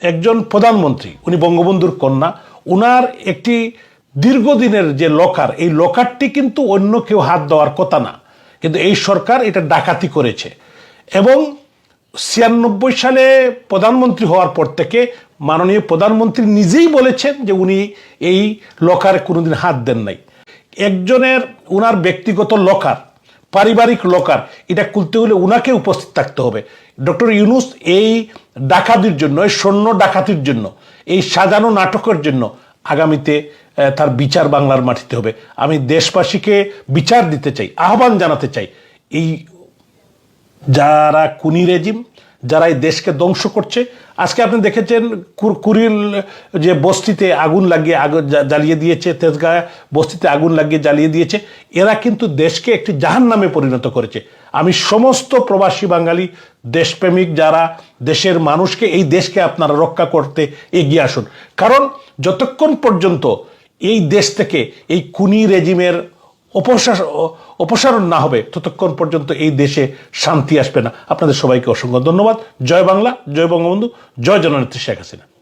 একজন প্রধানমন্ত্রী, উনি বঙ্গবন্ধুর কন্যা, উনার একটি দীর্ঘদিনের যে লকার, এই লকারটি কিন্তু অন্য কেউ হাত দেওয়ার কথা না। কিন্তু এই সরকার এটা ডাকাতি করেছে। এবং ছিয়ানব্বই সালে প্রধানমন্ত্রী হওয়ার পর থেকে মাননীয় প্রধানমন্ত্রী নিজেই বলেছেন যে উনি এই লকারে কোনোদিন হাত দেন নাই। একজনের, উনার ব্যক্তিগত লকার পারিবারিক লকার, এটা খুলতে হলে ওনাকে উপস্থিত থাকতে হবে। ডক্টর ইউনুস এই ডাকাতির জন্য, এই সৈন্য ডাকাতির জন্য, এই সাজানো নাটকের জন্য আগামীতে তার বিচার বাংলার মাটিতে হবে। আমি দেশবাসীকে বিচার দিতে চাই, আহ্বান জানাতে চাই। এই যারা কুনি রেজিম যারা এই দেশকে ধ্বংস করছে, আজকে আপনি দেখেছেন কুর- কুরিল যে বস্তিতে আগুন লাগিয়ে আগুন জ্বালিয়ে দিয়েছে তেজগাঁ বস্তিতে আগুন লাগিয়ে জ্বালিয়ে দিয়েছে, এরা কিন্তু দেশকে একটি জাহান নামে পরিণত করেছে। আমি সমস্ত প্রবাসী বাঙালি, দেশপ্রেমিক যারা, দেশের মানুষকে এই দেশকে আপনারা রক্ষা করতে এগিয়ে আসুন। কারণ যতক্ষণ পর্যন্ত এই দেশ থেকে এই কুনি রেজিমের অপসারণ না হবে, ততক্ষণ পর্যন্ত এই দেশে শান্তি আসবে না। আপনাদের সবাইকে অসংখ্য ধন্যবাদ। জয় বাংলা, জয় বঙ্গবন্ধু, জয় জননেত্রী শেখ হাসিনা।